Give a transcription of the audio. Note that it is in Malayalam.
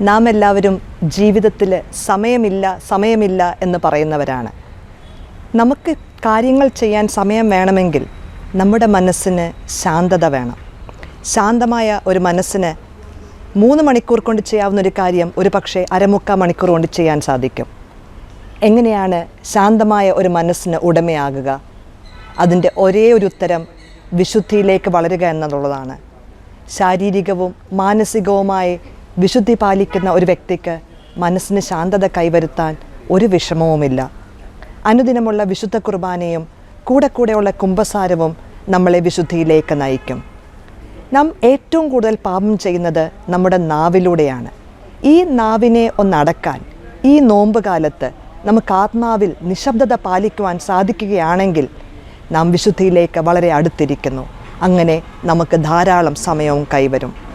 നാം എല്ലാവരും ജീവിതത്തിൽ സമയമില്ല സമയമില്ല എന്ന് പറയുന്നവരാണ്. നമുക്ക് കാര്യങ്ങൾ ചെയ്യാൻ സമയം വേണമെങ്കിൽ നമ്മുടെ മനസ്സിന് ശാന്തത വേണം. ശാന്തമായ ഒരു മനസ്സിന് മൂന്ന് മണിക്കൂർ കൊണ്ട് ചെയ്യാവുന്ന ഒരു കാര്യം ഒരു പക്ഷേ അരമുക്കാൽ മണിക്കൂർ കൊണ്ട് ചെയ്യാൻ സാധിക്കും. എങ്ങനെയാണ് ശാന്തമായ ഒരു മനസ്സിന് ഉടമയാകുക? അതിന്റെ ഒരേ ഒരു ഉത്തരം വിശുദ്ധിയിലേക്ക് വളരുക എന്നുള്ളതാണ്. ശാരീരികവും മാനസികവുമായി വിശുദ്ധി പാലിക്കുന്ന ഒരു വ്യക്തിക്ക് മനസ്സിന് ശാന്തത കൈവരുത്താൻ ഒരു വിഷമവുമില്ല. അനുദിനമുള്ള വിശുദ്ധ കുർബാനയും കൂടെ കൂടെയുള്ള കുംഭസാരവും നമ്മളെ വിശുദ്ധിയിലേക്ക് നയിക്കും. നാം ഏറ്റവും കൂടുതൽ പാപം ചെയ്യുന്നത് നമ്മുടെ നാവിലൂടെയാണ്. ഈ നാവിനെ ഒന്നടക്കാൻ ഈ നോമ്പ് കാലത്ത് നമുക്ക് ആത്മാവിൽ നിശബ്ദത പാലിക്കുവാൻ സാധിക്കുകയാണെങ്കിൽ നാം വിശുദ്ധിയിലേക്ക് വളരെ അടുത്തിരിക്കുന്നു. അങ്ങനെ നമുക്ക് ധാരാളം സമയവും കൈവരും.